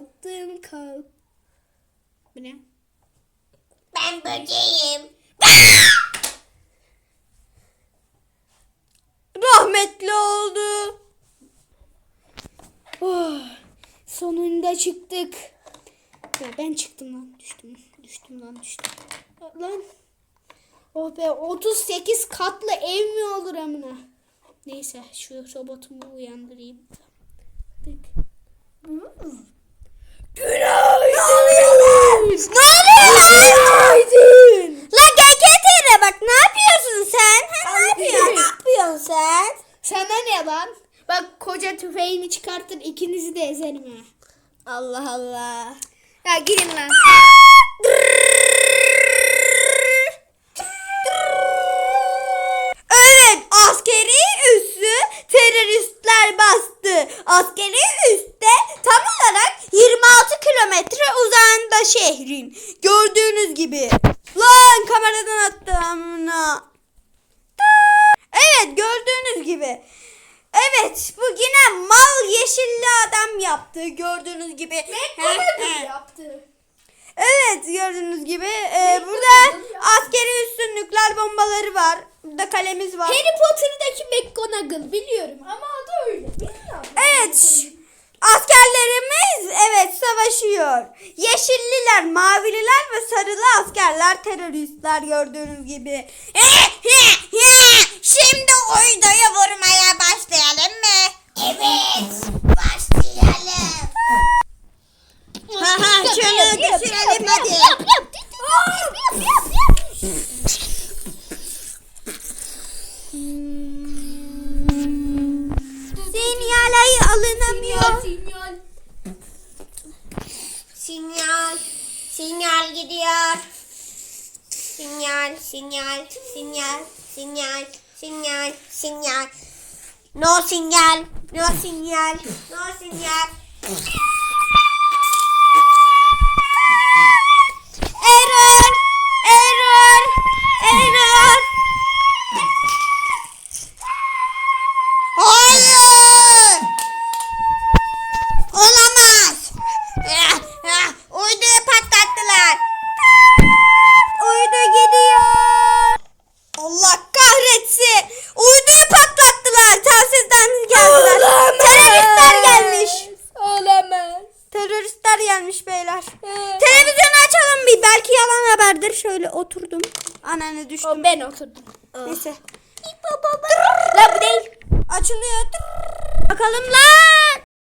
kalktım kalk. Bu ne? Ben böceğim. Rahmetli oldu. Oh, sonunda çıktık. Ya ben çıktım lan düştüm. Düştüm lan düştüm. Lan. Oh be 38 katlı ev mi olur amına? Neyse şu robotumu uyandırayım. Ne lan? Bak koca tüfeğini çıkartır ikinizi de ezerim ha. Allah Allah. Ya gidin lan. Evet askeri üssü teröristler bastı. Askeri üste tam olarak 26 kilometre uzağında şehrin. Gördüğünüz gibi. Lan kameradan attı amına. Evet gördüğünüz gibi. Evet bu yine mal yeşilli adam yaptı gördüğünüz gibi. yaptı. Evet gördüğünüz gibi e, burada askeri üssün nükleer bombaları var. Burada kalemiz var. Harry Potter'daki McGonagall biliyorum ama adı öyle. Bilmiyorum. Evet. Askerlerimiz evet savaşıyor. Yeşilliler, mavililer ve sarılı askerler teröristler gördüğünüz gibi. Sinyal ayı alınamıyor. Sinyal. Sinyal. Sinyal gidiyor. Sinyal, sinyal, sinyal, sinyal, sinyal, sinyal. No sinyal, no sinyal, no sinyal. Televizyonu açalım bir. Belki yalan haberdir. Şöyle oturdum. Ananı düştüm. O ben oturdum. Neyse. La bu değil. Açılıyor. Bakalım lan.